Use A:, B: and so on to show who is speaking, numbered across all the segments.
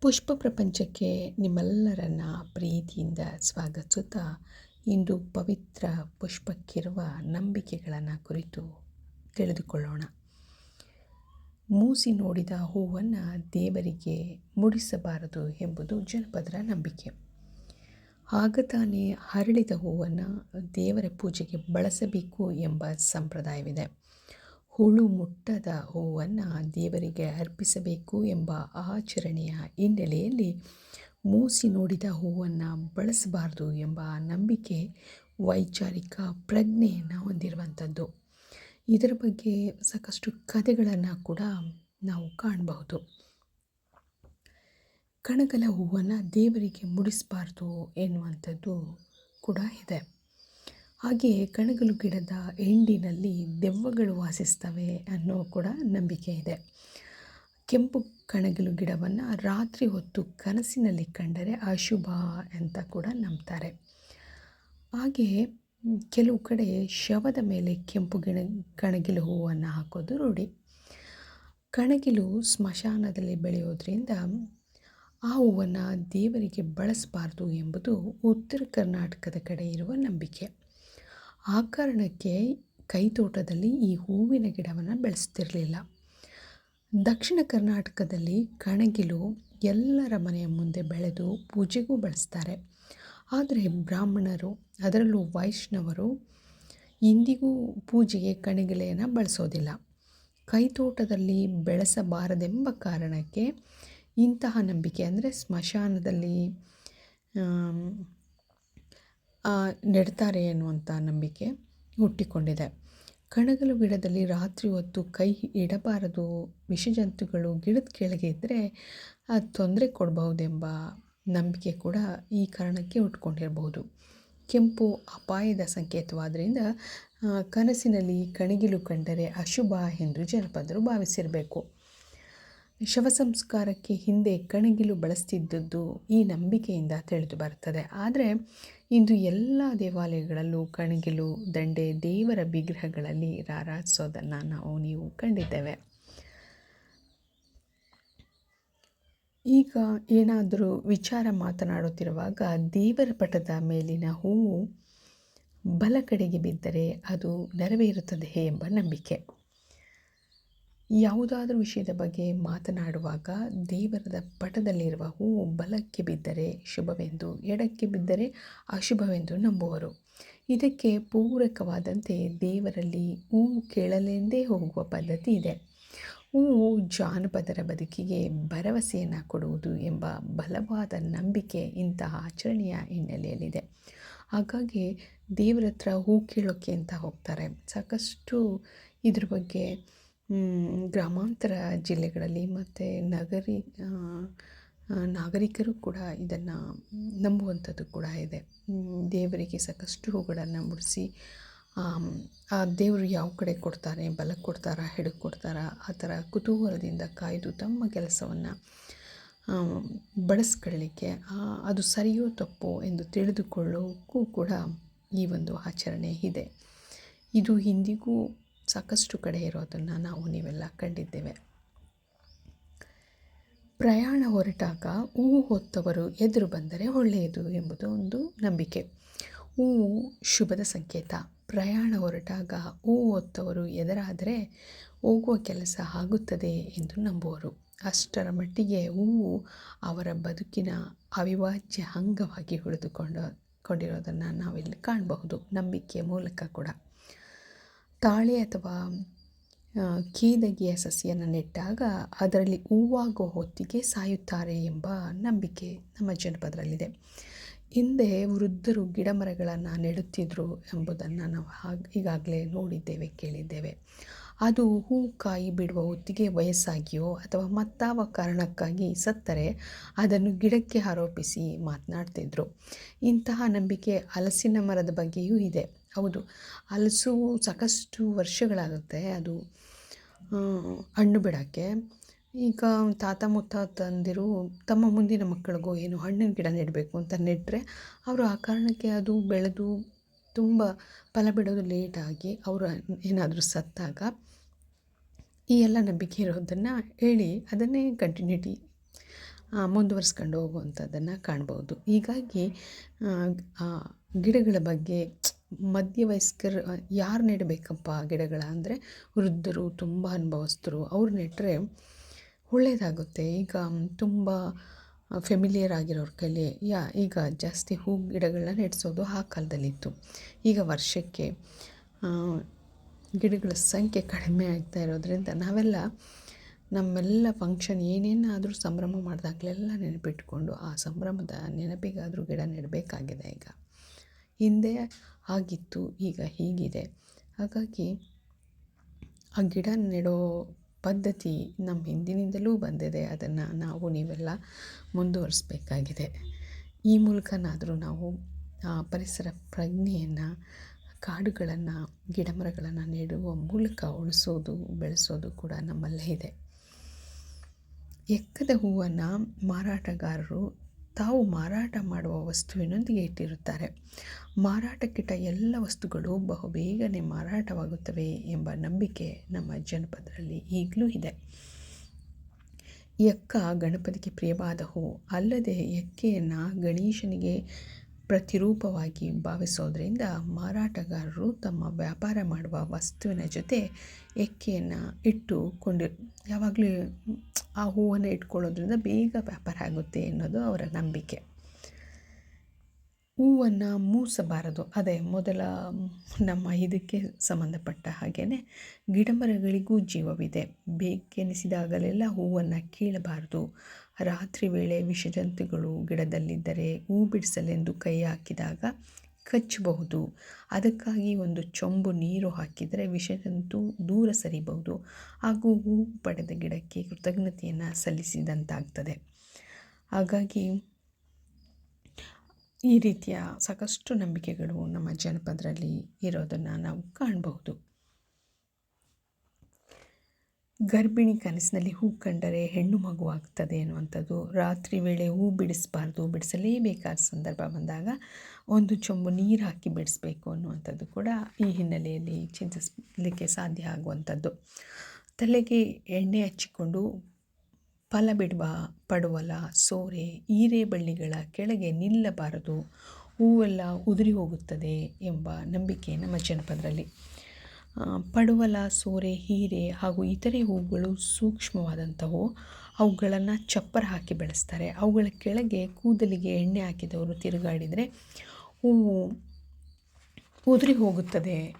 A: ಪುಷ್ಪ ಪ್ರಪಂಚಕ್ಕೆ ನಿಮ್ಮೆಲ್ಲರನ್ನ ಪ್ರೀತಿಯಿಂದ ಸ್ವಾಗತಿಸುತ್ತಾ ಇಂದು ಪವಿತ್ರ ಪುಷ್ಪಕ್ಕಿರುವ ನಂಬಿಕೆಗಳನ್ನು ಕುರಿತು ತಿಳಿದುಕೊಳ್ಳೋಣ. ಮೂಸಿ ನೋಡಿದ ಹೂವನ್ನು ದೇವರಿಗೆ ಮುಡಿಸಬಾರದು ಎಂಬುದು ಜನಪದರ ನಂಬಿಕೆ. ಆಗ ತಾನೇ ಹರಳಿದ ಹೂವನ್ನು ದೇವರ ಪೂಜೆಗೆ ಬಳಸಬೇಕು ಎಂಬ ಸಂಪ್ರದಾಯವಿದೆ. ಹುಳು ಮುಟ್ಟದ ಹೂವನ್ನು ದೇವರಿಗೆ ಅರ್ಪಿಸಬೇಕು ಎಂಬ ಆಚರಣೆಯ ಹಿನ್ನೆಲೆಯಲ್ಲಿ ಮೂಸಿ ನೋಡಿದ ಹೂವನ್ನು ಬಳಸಬಾರ್ದು ಎಂಬ ನಂಬಿಕೆ ವೈಚಾರಿಕ ಪ್ರಜ್ಞೆಯನ್ನು ಹೊಂದಿರುವಂಥದ್ದು. ಇದರ ಬಗ್ಗೆ ಸಾಕಷ್ಟು ಕಥೆಗಳನ್ನು ಕೂಡ ನಾವು ಕಾಣಬಹುದು. ಕಣಗಲ ಹೂವನ್ನು ದೇವರಿಗೆ ಮುಡಿಸಬಾರ್ದು ಎನ್ನುವಂಥದ್ದು ಕೂಡ ಇದೆ. ಹಾಗೆಯೇ ಕಣಗಲು ಗಿಡದ ಹಿಂಡಿನಲ್ಲಿ ದೆವ್ವಗಳು ವಾಸಿಸ್ತವೆ ಅನ್ನೋ ಕೂಡ ನಂಬಿಕೆ ಇದೆ. ಕೆಂಪು ಕಣಗಲು ಗಿಡವನ್ನು ರಾತ್ರಿ ಹೊತ್ತು ಕನಸಿನಲ್ಲಿ ಕಂಡರೆ ಅಶುಭ ಅಂತ ಕೂಡ ನಂಬ್ತಾರೆ. ಹಾಗೆಯೇ ಕೆಲವು ಕಡೆ ಶವದ ಮೇಲೆ ಕೆಂಪು ಗಿಣ ಕಣಗಿಲು ಹೂವನ್ನು ಹಾಕೋದು ರೂಢಿ. ಕಣಗಿಲು ಸ್ಮಶಾನದಲ್ಲಿ ಬೆಳೆಯೋದ್ರಿಂದ ಆ ಹೂವನ್ನು ದೇವರಿಗೆ ಬಳಸಬಾರ್ದು ಎಂಬುದು ಉತ್ತರ ಕರ್ನಾಟಕದ ಕಡೆ ಇರುವ ನಂಬಿಕೆ. ಆ ಕಾರಣಕ್ಕೆ ಕೈತೋಟದಲ್ಲಿ ಈ ಹೂವಿನ ಗಿಡವನ್ನು ಬೆಳೆಸ್ತಿರಲಿಲ್ಲ. ದಕ್ಷಿಣ ಕರ್ನಾಟಕದಲ್ಲಿ ಕಣಗಿಲು ಎಲ್ಲರ ಮನೆಯ ಮುಂದೆ ಬೆಳೆದು ಪೂಜೆಗೂ ಬಳಸ್ತಾರೆ. ಆದರೆ ಬ್ರಾಹ್ಮಣರು, ಅದರಲ್ಲೂ ವೈಷ್ಣವರು ಇಂದಿಗೂ ಪೂಜೆಗೆ ಕಣಗಿಲೆಯನ್ನು ಬಳಸೋದಿಲ್ಲ. ಕೈತೋಟದಲ್ಲಿ ಬೆಳೆಸಬಾರದೆಂಬ ಕಾರಣಕ್ಕೆ ಇಂತಹ ನಂಬಿಕೆ ಅಂದರೆ ಸ್ಮಶಾನದಲ್ಲಿ ನೆಡ್ತಾರೆ ಎನ್ನುವಂಥ ನಂಬಿಕೆ ಹುಟ್ಟಿಕೊಂಡಿದೆ. ಕಣಗಲು ಗಿಡದಲ್ಲಿ ರಾತ್ರಿ ಹೊತ್ತು ಕೈ ಇಡಬಾರದು, ವಿಷಜಂತುಗಳು ಗಿಡದ ಕೆಳಗೆ ಇದ್ದರೆ ಅದು ತೊಂದರೆ ಕೊಡಬಹುದೆಂಬ ನಂಬಿಕೆ ಕೂಡ ಈ ಕಾರಣಕ್ಕೆ ಹುಟ್ಕೊಂಡಿರಬಹುದು ಕೆಂಪು ಅಪಾಯದ ಸಂಕೇತವಾದ್ದರಿಂದ ಕನಸಿನಲ್ಲಿ ಕಣಗಿಲು ಕಂಡರೆ ಅಶುಭ ಎಂದು ಜನಪದರು ಭಾವಿಸಿರಬೇಕು. ಶವ ಸಂಸ್ಕಾರಕ್ಕೆ ಹಿಂದೆ ಕಣಗಿಲು ಬಳಸ್ತಿದ್ದದ್ದು ಈ ನಂಬಿಕೆಯಿಂದ ತಿಳಿದು ಬರುತ್ತದೆ. ಆದರೆ ಇಂದು ಎಲ್ಲ ದೇವಾಲಯಗಳಲ್ಲೂ ಕಣಗಿಲು, ದಂಡೆ, ದೇವರ ವಿಗ್ರಹಗಳಲ್ಲಿ ರಾರಾಜಿಸೋದನ್ನು ನಾವು ನೀವು ಕಂಡಿದ್ದೇವೆ. ಈಗ ಏನಾದರೂ ವಿಚಾರ ಮಾತನಾಡುತ್ತಿರುವಾಗ ದೇವರ ಪಟದ ಮೇಲಿನ ಹೂವು ಬಲ ಕಡೆಗೆ ಬಿದ್ದರೆ ಅದು ನೆರವೇರುತ್ತದೆ ಎಂಬ ನಂಬಿಕೆ. ಯಾವುದಾದ್ರೂ ವಿಷಯದ ಬಗ್ಗೆ ಮಾತನಾಡುವಾಗ ದೇವರದ ಪಟದಲ್ಲಿರುವ ಹೂವು ಬಲಕ್ಕೆ ಬಿದ್ದರೆ ಶುಭವೆಂದು, ಎಡಕ್ಕೆ ಬಿದ್ದರೆ ಅಶುಭವೆಂದು ನಂಬುವರು. ಇದಕ್ಕೆ ಪೂರಕವಾದಂತೆ ದೇವರಲ್ಲಿ ಹೂವು ಕೇಳಲೆಂದೇ ಹೋಗುವ ಪದ್ಧತಿ ಇದೆ. ಹೂವು ಜಾನಪದರ ಬದುಕಿಗೆ ಭರವಸೆಯನ್ನು ಕೊಡುವುದು ಎಂಬ ಬಲವಾದ ನಂಬಿಕೆ ಇಂತಹ ಆಚರಣೆಯ ಹಿನ್ನೆಲೆಯಲ್ಲಿದೆ. ಹಾಗಾಗಿ ದೇವರ ಹತ್ರ ಹೂ ಕೇಳೋಕ್ಕೆ ಅಂತ ಹೋಗ್ತಾರೆ. ಸಾಕಷ್ಟು ಇದ್ರ ಬಗ್ಗೆ ಗ್ರಾಮಾಂತರ ಜಿಲ್ಲೆಗಳಲ್ಲಿ ಮತ್ತು ನಗರಿ ನಾಗರಿಕರು ಕೂಡ ಇದನ್ನು ನಂಬುವಂಥದ್ದು ಕೂಡ ಇದೆ. ದೇವರಿಗೆ ಸಾಕಷ್ಟು ಹೂಗಳನ್ನು ಮುಡಿಸಿ ಆ ದೇವರು ಯಾವ ಕಡೆ ಕೊಡ್ತಾರೆ, ಬಲ ಕೊಡ್ತಾರಾ ಎಡಕ್ಕೆ ಕೊಡ್ತಾರಾ, ಆ ಥರ ಕುತೂಹಲದಿಂದ ಕಾಯ್ದು ತಮ್ಮ ಕೆಲಸವನ್ನು ಬಳಸ್ಕೊಳ್ಳಿಕ್ಕೆ ಅದು ಸರಿಯೋ ತಪ್ಪೋ ಎಂದು ತಿಳಿದುಕೊಳ್ಳೋಕ್ಕೂ ಕೂಡ ಈ ಒಂದು ಆಚರಣೆ ಇದೆ. ಇದು ಇಂದಿಗೂ ಸಾಕಷ್ಟು ಕಡೆ ಇರೋದನ್ನು ನಾವು ನೀವೆಲ್ಲ ಕಂಡಿದ್ದೇವೆ. ಪ್ರಯಾಣ ಹೊರಟಾಗ ಹೂವು ಹೊತ್ತವರು ಎದುರು ಬಂದರೆ ಒಳ್ಳೆಯದು ಎಂಬುದು ಒಂದು ನಂಬಿಕೆ. ಹೂವು ಶುಭದ ಸಂಕೇತ. ಪ್ರಯಾಣ ಹೊರಟಾಗ ಹೂವು ಹೊತ್ತವರು ಎದುರಾದರೆ ಹೋಗುವ ಕೆಲಸ ಆಗುತ್ತದೆ ಎಂದು ನಂಬುವರು. ಅಷ್ಟರ ಮಟ್ಟಿಗೆ ಹೂವು ಅವರ ಬದುಕಿನ ಅವಿಭಾಜ್ಯ ಅಂಗವಾಗಿ ಉಳಿದುಕೊಂಡು, ಕೊಂಡಿರೋದನ್ನು ನಾವಿಲ್ಲಿ ಕಾಣಬಹುದು. ನಂಬಿಕೆಯ ಮೂಲಕ ಕೂಡ. ತಾಳೆ ಅಥವಾ ಕೀದಗಿಯ ಸಸಿಯನ್ನು ನೆಟ್ಟಾಗ ಅದರಲ್ಲಿ ಹೂವಾಗುವ ಹೊತ್ತಿಗೆ ಸಾಯುತ್ತಾರೆ ಎಂಬ ನಂಬಿಕೆ ನಮ್ಮ ಜನಪದರಲ್ಲಿದೆ. ಹಿಂದೆ ವೃದ್ಧರು ಗಿಡ ಮರಗಳನ್ನು ನೆಡುತ್ತಿದ್ದರು ಎಂಬುದನ್ನು ನಾವು ಹಾಗೆ, ಈಗಾಗಲೇ ನೋಡಿದ್ದೇವೆ, ಕೇಳಿದ್ದೇವೆ. ಅದು ಹೂ ಕಾಯಿ ಬಿಡುವ ಹೊತ್ತಿಗೆ ವಯಸ್ಸಾಗಿಯೋ ಅಥವಾ ಮತ್ತಾವ ಕಾರಣಕ್ಕಾಗಿ ಸತ್ತರೆ ಅದನ್ನು ಗಿಡಕ್ಕೆ ಆರೋಪಿಸಿ ಮಾತನಾಡ್ತಿದ್ರು. ಇಂತಹ ನಂಬಿಕೆ ಹಲಸಿನ ಮರದ ಬಗ್ಗೆಯೂ ಇದೆ. ಹೌದು. ಹಲಸು ಸಾಕಷ್ಟು ವರ್ಷಗಳಾಗುತ್ತೆ ಅದು ಹಣ್ಣು ಬಿಡೋಕ್ಕೆ. ಈಗ ತಾತ ಮುತ್ತಾತಂದಿರು ತಮ್ಮ ಮುಂದಿನ ಮಕ್ಕಳಿಗೂ ಏನು ಹಣ್ಣಿನ ಗಿಡ ನೆಡಬೇಕು ಅಂತ ನೆಟ್ಟರೆ ಅವರು ಆ ಕಾರಣಕ್ಕೆ ಅದು ಬೆಳೆದು ತುಂಬ ಫಲ ಬಿಡೋದು ಲೇಟಾಗಿ ಅವರು ಏನಾದರೂ ಸತ್ತಾಗ ಈ ಎಲ್ಲ ನಂಬಿಕೆ ಇರೋದನ್ನು ಹೇಳಿ ಅದನ್ನೇ ಕಂಟಿನ್ಯೂಟಿ ಮುಂದುವರಿಸ್ಕೊಂಡು ಹೋಗುವಂಥದ್ದನ್ನು ಕಾಣ್ಬೋದು. ಹೀಗಾಗಿ ಗಿಡಗಳ ಬಗ್ಗೆ ಮಧ್ಯವಯಸ್ಕರು ಯಾರು ನೆಡಬೇಕಪ್ಪ ಗಿಡಗಳ? ಅಂದರೆ ವೃದ್ಧರು, ತುಂಬ ಅನುಭವಸ್ಥರು, ಅವ್ರು ನೆಟ್ಟರೆ ಒಳ್ಳೆಯದಾಗುತ್ತೆ ಈಗ ತುಂಬ ಫೆಮಿಲಿಯರ್ ಆಗಿರೋರ ಕೈಲಿ, ಯಾ, ಈಗ ಜಾಸ್ತಿ ಹೂ ಗಿಡಗಳನ್ನ ನೆಡ್ಸೋದು ಆ ಕಾಲದಲ್ಲಿತ್ತು. ಈಗ ವರ್ಷಕ್ಕೆ ಗಿಡಗಳ ಸಂಖ್ಯೆ ಕಡಿಮೆ ಆಗ್ತಾ ಇರೋದ್ರಿಂದ ನಾವೆಲ್ಲ ನಮ್ಮೆಲ್ಲ ಫಂಕ್ಷನ್ ಏನೇನಾದರೂ ಸಂಭ್ರಮ ಮಾಡಿದಾಗಲೆಲ್ಲ ನೆನಪಿಟ್ಕೊಂಡು ಆ ಸಂಭ್ರಮದ ನೆನಪಿಗಾದರೂ ಗಿಡ ನೆಡಬೇಕಾಗಿದೆ ಈಗ. ಹಿಂದೆ ಆಗಿತ್ತು. ಈಗ ಹೀಗಿದೆ. ಹಾಗಾಗಿ ಆ ಗಿಡ ನೆಡೋ ಪದ್ಧತಿ ನಮ್ಮ ಹಿಂದಿನಿಂದಲೂ ಬಂದಿದೆ. ಅದನ್ನು ನಾವು ನೀವೆಲ್ಲ ಮುಂದುವರಿಸ್ಬೇಕಾಗಿದೆ. ಈ ಮೂಲಕನಾದರೂ ನಾವು ಪರಿಸರ ಪ್ರಜ್ಞೆಯನ್ನು, ಕಾಡುಗಳನ್ನು, ಗಿಡಮರಗಳನ್ನು ನೆಡುವ ಮೂಲಕ ಉಳಿಸೋದು, ಬೆಳೆಸೋದು ಕೂಡ ನಮ್ಮಲ್ಲೇ ಇದೆ. ಎಕ್ಕದ ಹೂವನ್ನು ಮಾರಾಟಗಾರರು ತಾವು ಮಾರಾಟ ಮಾಡುವ ವಸ್ತುವಿನೊಂದಿಗೆ ಇಟ್ಟಿರುತ್ತಾರೆ. ಮಾರಾಟಕ್ಕಿಟ್ಟ ಎಲ್ಲ ವಸ್ತುಗಳು ಬಹುಬೇಗನೆ ಮಾರಾಟವಾಗುತ್ತವೆ ಎಂಬ ನಂಬಿಕೆ ನಮ್ಮ ಜನಪದರಲ್ಲಿ ಈಗಲೂ ಇದೆ. ಎಕ್ಕ ಗಣಪತಿಗೆ ಪ್ರಿಯವಾದ ಹೂ ಅಲ್ಲದೆ ಎಕ್ಕೆಯನ್ನು ಗಣೇಶನಿಗೆ ಪ್ರತಿರೂಪವಾಗಿ ಭಾವಿಸೋದ್ರಿಂದ ಮಾರಾಟಗಾರರು ತಮ್ಮ ವ್ಯಾಪಾರ ಮಾಡುವ ವಸ್ತುವಿನ ಜೊತೆ ಎಕ್ಕೆಯನ್ನು ಇಟ್ಟುಕೊಂಡು ಯಾವಾಗಲೂ ಆ ಹೂವನ್ನು ಇಟ್ಕೊಳ್ಳೋದ್ರಿಂದ ಬೇಗ ವ್ಯಾಪಾರ ಆಗುತ್ತೆ ಅನ್ನೋದು ಅವರ ನಂಬಿಕೆ. ಹೂವನ್ನು ಮೂಸಬಾರದು. ಅದೇ ಮೊದಲ ನಮ್ಮ ಇದಕ್ಕೆ ಸಂಬಂಧಪಟ್ಟ ಹಾಗೆಯೇ ಗಿಡಮರಗಳಿಗೂ ಜೀವವಿದೆ. ಬೇಕೆನಿಸಿದಾಗಲೆಲ್ಲ ಹೂವನ್ನು ಕೀಳಬಾರದು. ರಾತ್ರಿ ವೇಳೆ ವಿಷಜಂತುಗಳು ಗಿಡದಲ್ಲಿದ್ದರೆ ಹೂ ಬಿಡಿಸಲೆಂದು ಕೈ ಹಾಕಿದಾಗ ಕಚ್ಚಬಹುದು. ಅದಕ್ಕಾಗಿ ಒಂದು ಚೊಂಬು ನೀರು ಹಾಕಿದರೆ ವಿಷಜಂತು ದೂರ ಸರಿಬಹುದು. ಹಾಗೂ ಹೂ ಪಡೆದ ಗಿಡಕ್ಕೆ ಕೃತಜ್ಞತೆಯನ್ನು ಸಲ್ಲಿಸಿದಂತಾಗ್ತದೆ. ಹಾಗಾಗಿ ಈ ರೀತಿಯ ಸಾಕಷ್ಟು ನಂಬಿಕೆಗಳು ನಮ್ಮ ಜನಪದರಲ್ಲಿ ಇರೋದನ್ನು ನಾವು ಕಾಣಬಹುದು. ಗರ್ಭಿಣಿ ಕನಸಿನಲ್ಲಿ ಹೂ ಕಂಡರೆ ಹೆಣ್ಣು ಮಗು ಆಗ್ತದೆ ಅನ್ನುವಂಥದ್ದು ರಾತ್ರಿ ವೇಳೆ ಹೂ ಬಿಡಿಸಬಾರ್ದು, ಬಿಡಿಸಲೇಬೇಕಾದ ಸಂದರ್ಭ ಬಂದಾಗ ಒಂದು ಚೊಂಬು ನೀರು ಹಾಕಿ ಬಿಡಿಸ್ಬೇಕು ಅನ್ನುವಂಥದ್ದು ಕೂಡ ಈ ಹಿನ್ನೆಲೆಯಲ್ಲಿ ಚಿಂತಿಸಲಿಕ್ಕೆ ಸಾಧ್ಯ ಆಗುವಂಥದ್ದು. ತಲೆಗೆ ಎಣ್ಣೆ ಹಚ್ಚಿಕೊಂಡು ಫಲ ಬಿಡುವ, ಪಡುವಲ, ಸೋರೆ ಈರೆ ಬಳ್ಳಿಗಳ ಕೆಳಗೆ ನಿಲ್ಲಬಾರದು. ಹೂವೆಲ್ಲ ಉದುರಿ ಹೋಗುತ್ತದೆ ಎಂಬ ನಂಬಿಕೆ ನಮ್ಮ ಜನಪದರಲ್ಲಿ. ಪಡುವಲ, ಸೋರೆ, ಹೀರೆ ಹಾಗೂ ಇತರೆ ಹೂಗಳು ಸೂಕ್ಷ್ಮವಾದಂಥವು. ಅವುಗಳನ್ನು ಚಪ್ಪರ ಹಾಕಿ ಬೆಳೆಸ್ತಾರೆ. ಅವುಗಳ ಕೆಳಗೆ ಕೂದಲಿಗೆ ಎಣ್ಣೆ ಹಾಕಿದವರು ತಿರುಗಾಡಿದರೆ ಹೂವು ಉದುರಿ ಹೋಗುತ್ತದೆ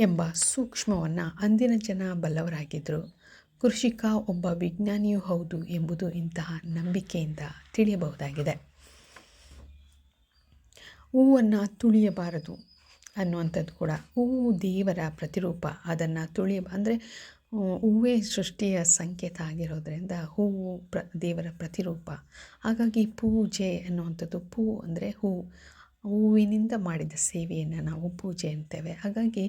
A: ಎಂಬ ಸೂಕ್ಷ್ಮವನ್ನು ಅಂದಿನ ಜನ ಬಲ್ಲವರಾಗಿದ್ದರು ಕೃಷಿಕ ಒಬ್ಬ ವಿಜ್ಞಾನಿಯೂ ಹೌದು ಎಂಬುದು ಇಂತಹ ನಂಬಿಕೆಯಿಂದ ತಿಳಿಯಬಹುದಾಗಿದೆ. ಹೂವನ್ನು ತುಳಿಯಬಾರದು. ಅನ್ನುವಂಥದ್ದು ಕೂಡ. ಹೂವು ದೇವರ ಪ್ರತಿರೂಪ. ಅದನ್ನು ತುಳಿ ಅಂದರೆ ಹೂವೇ ಸೃಷ್ಟಿಯ ಸಂಕೇತ ಆಗಿರೋದರಿಂದ ಹೂವು ಪ್ರ ದೇವರ ಪ್ರತಿರೂಪ. ಹಾಗಾಗಿ ಪೂಜೆ ಅನ್ನುವಂಥದ್ದು ಪೂ ಅಂದರೆ ಹೂ. ಹೂವಿನಿಂದ ಮಾಡಿದ ಸೇವೆಯನ್ನು ನಾವು ಪೂಜೆ ಅಂತೇವೆ ಹಾಗಾಗಿ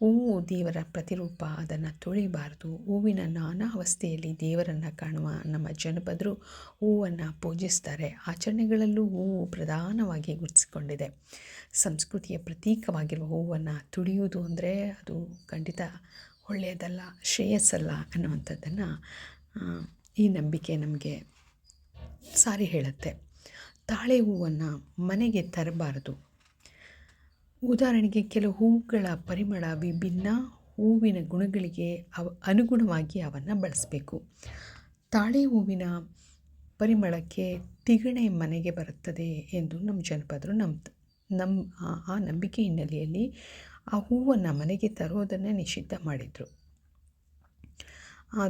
A: ಹೂವು ದೇವರ ಪ್ರತಿರೂಪ, ಅದನ್ನು ತೊಳಿಬಾರ್ದು. ಹೂವಿನ ನಾನಾ ಅವಸ್ಥೆಯಲ್ಲಿ ದೇವರನ್ನು ಕಾಣುವ ನಮ್ಮ ಜನಪದರು ಹೂವನ್ನು ಪೂಜಿಸ್ತಾರೆ. ಆಚರಣೆಗಳಲ್ಲೂ ಹೂವು ಪ್ರಧಾನವಾಗಿ ಗುರುತಿಸಿಕೊಂಡಿದೆ. ಸಂಸ್ಕೃತಿಯ ಪ್ರತೀಕವಾಗಿರುವ ಹೂವನ್ನು ತುಳಿಯುವುದು ಅಂದರೆ ಅದು ಖಂಡಿತ ಒಳ್ಳೆಯದಲ್ಲ, ಶ್ರೇಯಸ್ಸಲ್ಲ ಅನ್ನುವಂಥದ್ದನ್ನು ಈ ನಂಬಿಕೆ ನಮಗೆ ಸಾರಿ ಹೇಳುತ್ತೆ. ತಾಳೆ ಹೂವನ್ನು ಮನೆಗೆ ತರಬಾರದು. ಉದಾಹರಣೆಗೆ ಕೆಲವು ಹೂವುಗಳ ಪರಿಮಳ ವಿಭಿನ್ನ ಹೂವಿನ ಗುಣಗಳಿಗೆ ಅವ, ಅನುಗುಣವಾಗಿ ಅವನ್ನು ಬಳಸಬೇಕು. ತಾಳೆ ಹೂವಿನ ಪರಿಮಳಕ್ಕೆ ತಿಗಣೆ ಮನೆಗೆ ಬರುತ್ತದೆ ಎಂದು ನಮ್ಮ ಜನಪದರು ನಮ್ಮ ನಮ್ಮ ಆ ನಂಬಿಕೆ ಹಿನ್ನೆಲೆಯಲ್ಲಿ ಆ ಹೂವನ್ನು ಮನೆಗೆ ತರೋದನ್ನು ನಿಷಿದ್ಧ ಮಾಡಿದರು. ಆ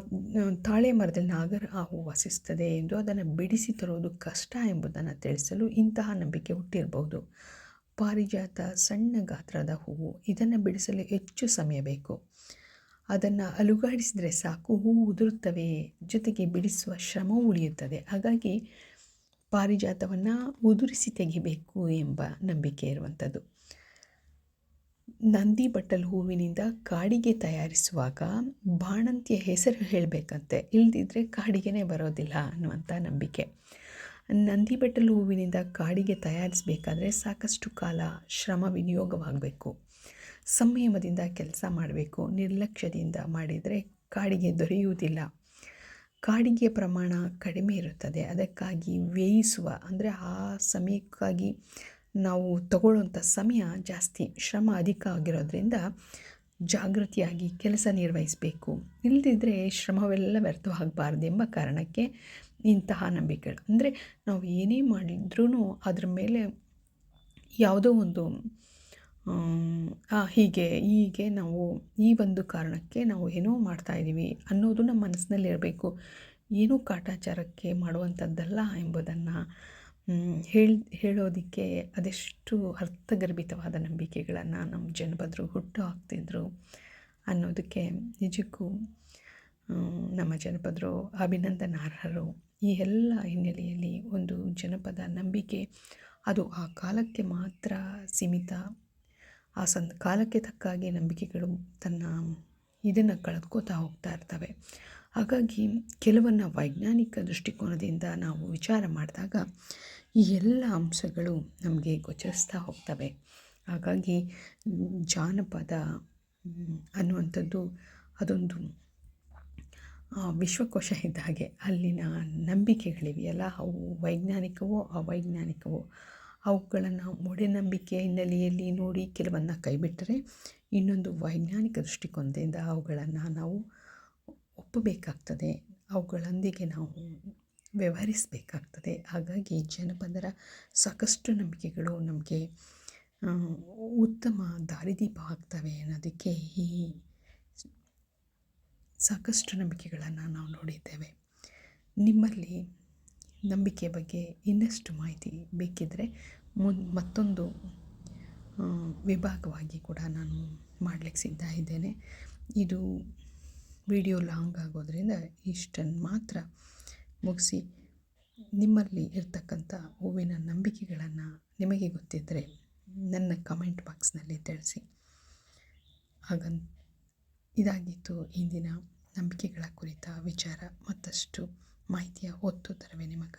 A: ತಾಳೆ ಮರದಲ್ಲಿ ನಾಗರ ಹಾವು ವಾಸಿಸ್ತದೆ ಎಂದು ಅದನ್ನು ಬಿಡಿಸಿ ತರುವುದು ಕಷ್ಟ ಎಂಬುದನ್ನು ತಿಳಿಸಲು ಇಂತಹ ನಂಬಿಕೆ ಹುಟ್ಟಿರಬಹುದು. ಪಾರಿಜಾತ ಸಣ್ಣ ಗಾತ್ರದ ಹೂವು, ಇದನ್ನು ಬಿಡಿಸಲು ಹೆಚ್ಚು ಸಮಯ ಬೇಕು. ಅದನ್ನು ಅಲುಗಾಡಿಸಿದರೆ ಸಾಕು, ಹೂವು ಉದುರುತ್ತವೆ, ಜೊತೆಗೆ ಬಿಡಿಸುವ ಶ್ರಮ ಉಳಿಯುತ್ತದೆ. ಹಾಗಾಗಿ ಪಾರಿಜಾತವನ್ನು ಉದುರಿಸಿ ತೆಗಿಬೇಕು ಎಂಬ ನಂಬಿಕೆ ಇರುವಂಥದ್ದು. ನಂದಿ ಬಟ್ಟಲು ಹೂವಿನಿಂದ ಕಾಡಿಗೆ ತಯಾರಿಸುವಾಗ ಬಾಣಂತಿಯ ಹೆಸರು ಹೇಳಬೇಕಂತೆ. ಇಲ್ದಿದ್ರೆ ಕಾಡಿಗೆನೇ ಬರೋದಿಲ್ಲ ಅನ್ನುವಂಥ ನಂಬಿಕೆ. ನಂದಿ ಬಟ್ಟಲು ಹೂವಿನಿಂದ ಕಾಡಿಗೆ ತಯಾರಿಸಬೇಕಾದ್ರೆ ಸಾಕಷ್ಟು ಕಾಲ ಶ್ರಮ ವಿನಿಯೋಗವಾಗಬೇಕು. ಸಂಯಮದಿಂದ ಕೆಲಸ ಮಾಡಬೇಕು. ನಿರ್ಲಕ್ಷ್ಯದಿಂದ ಮಾಡಿದರೆ ಕಾಡಿಗೆ ದೊರೆಯುವುದಿಲ್ಲ. ಕಾಡಿಗೆಯ ಪ್ರಮಾಣ ಕಡಿಮೆ ಇರುತ್ತದೆ. ಅದಕ್ಕಾಗಿ ವ್ಯಯಿಸುವ, ಅಂದರೆ ಆ ಸಮಯಕ್ಕಾಗಿ ನಾವು ತಗೊಳ್ಳುವಂಥ ಸಮಯ ಜಾಸ್ತಿ, ಶ್ರಮ ಅಧಿಕ ಆಗಿರೋದ್ರಿಂದ ಜಾಗೃತಿಯಾಗಿ ಕೆಲಸ ನಿರ್ವಹಿಸಬೇಕು. ಇಲ್ಲದಿದ್ದರೆ ಶ್ರಮವೆಲ್ಲ ವ್ಯರ್ಥವಾಗಬಾರ್ದು ಎಂಬ ಕಾರಣಕ್ಕೆ ಇಂತಹ ನಂಬಿಕೆಗಳು. ಅಂದರೆ ನಾವು ಏನೇ ಮಾಡಿದ್ರೂ ಅದ್ರ ಮೇಲೆ ಯಾವುದೋ ಒಂದು ಹೀಗೆ ಹೀಗೆ ನಾವು ಈ ಒಂದು ಕಾರಣಕ್ಕೆ ನಾವು ಏನೋ ಮಾಡ್ತಾಯಿದ್ದೀವಿ ಅನ್ನೋದು ನಮ್ಮ ಮನಸ್ಸಿನಲ್ಲಿ ಇರಬೇಕು. ಏನೂ ಕಾಟಾಚಾರಕ್ಕೆ ಮಾಡುವಂಥದ್ದಲ್ಲ ಎಂಬುದನ್ನು ಹೇಳಿ, ಹೇಳೋದಕ್ಕೆ ಅದೆಷ್ಟು ಅರ್ಥಗರ್ಭಿತವಾದ ನಂಬಿಕೆಗಳನ್ನು ನಮ್ಮ ಜನಪದರು ಹುಟ್ಟು ಹಾಕ್ತಿದ್ರು ಅನ್ನೋದಕ್ಕೆ ನಿಜಕ್ಕೂ ನಮ್ಮ ಜನಪದರು ಅಭಿನಂದನಾರ್ಹರು ಈ ಎಲ್ಲ ಹಿನ್ನೆಲೆಯಲ್ಲಿ ಒಂದು ಜನಪದ ನಂಬಿಕೆ, ಅದು ಆ ಕಾಲಕ್ಕೆ ಮಾತ್ರ ಸೀಮಿತ. ಆ ಸಂದ, ಕಾಲಕ್ಕೆ ತಕ್ಕಾಗಿ ನಂಬಿಕೆಗಳು ತನ್ನ ಇದನ್ನು ಕಳೆದ್ಕೋತಾ ಹೋಗ್ತಾ ಇರ್ತವೆ. ಹಾಗಾಗಿ ಕೆಲವನ್ನು ವೈಜ್ಞಾನಿಕ ದೃಷ್ಟಿಕೋನದಿಂದ ನಾವು ವಿಚಾರ ಮಾಡಿದಾಗ ಈ ಎಲ್ಲ ಅಂಶಗಳು ನಮಗೆ ಗೋಚರಿಸ್ತಾ ಹೋಗ್ತವೆ. ಹಾಗಾಗಿ ಜಾನಪದ ಅನ್ನುವಂಥದ್ದು ಅದೊಂದು ವಿಶ್ವಕೋಶ ಇದ್ದ ಹಾಗೆ ಅಲ್ಲಿನ ನಂಬಿಕೆಗಳಿವೆಯಲ್ಲ, ಅವು ವೈಜ್ಞಾನಿಕವೋ, ಅವೈಜ್ಞಾನಿಕವೋ, ಅವುಗಳನ್ನು ಮೂಢನಂಬಿಕೆ ಹಿನ್ನೆಲೆಯಲ್ಲಿ ನೋಡಿ ಕೆಲವನ್ನು ಕೈಬಿಟ್ಟರೆ ಇನ್ನೊಂದು ವೈಜ್ಞಾನಿಕ ದೃಷ್ಟಿಕೋನದಿಂದ ಅವುಗಳನ್ನು ನಾವು ಒಪ್ಪಬೇಕಾಗ್ತದೆ. ಅವುಗಳೊಂದಿಗೆ ನಾವು ವ್ಯವಹರಿಸಬೇಕಾಗ್ತದೆ. ಹಾಗಾಗಿ ಜನಪದರ ಸಾಕಷ್ಟು ನಂಬಿಕೆಗಳು ನಮಗೆ ಉತ್ತಮ ದಾರಿದೀಪ ಆಗ್ತವೆ ಅನ್ನೋದಕ್ಕೆ ಈ ಸಾಕಷ್ಟು ನಂಬಿಕೆಗಳನ್ನು ನಾವು ನೋಡಿದ್ದೇವೆ. ನಿಮ್ಮಲ್ಲಿ ನಂಬಿಕೆ ಬಗ್ಗೆ ಇನ್ನಷ್ಟು ಮಾಹಿತಿ ಬೇಕಿದ್ದರೆ ಮುನ್, ಮತ್ತೊಂದು ವಿಭಾಗವಾಗಿ ಕೂಡ ನಾನು ಮಾಡಲಿಕ್ಕೆ ಸಿದ್ಧ ಇದ್ದೇನೆ. ಇದು ವಿಡಿಯೋ ಲಾಂಗ್ ಆಗೋದ್ರಿಂದ ಇಷ್ಟನ್ನು ಮಾತ್ರ ಮುಗಿಸಿ ನಿಮ್ಮಲ್ಲಿ ಇರ್ತಕ್ಕಂಥ ಹೂವಿನ ನಂಬಿಕೆಗಳನ್ನು ನಿಮಗೆ ಗೊತ್ತಿದ್ದರೆ ನನ್ನ ಕಮೆಂಟ್ ಬಾಕ್ಸ್ನಲ್ಲಿ ತಿಳಿಸಿ. ಹಾಗನ್, ಇದಾಗಿತ್ತು ಇಂದಿನ ನಂಬಿಕೆಗಳ ಕುರಿತ ವಿಚಾರ. ಮತ್ತಷ್ಟು ಮಾಹಿತಿಯ ಹೊತ್ತು ತರುವೆ ನಿಮಗೆ.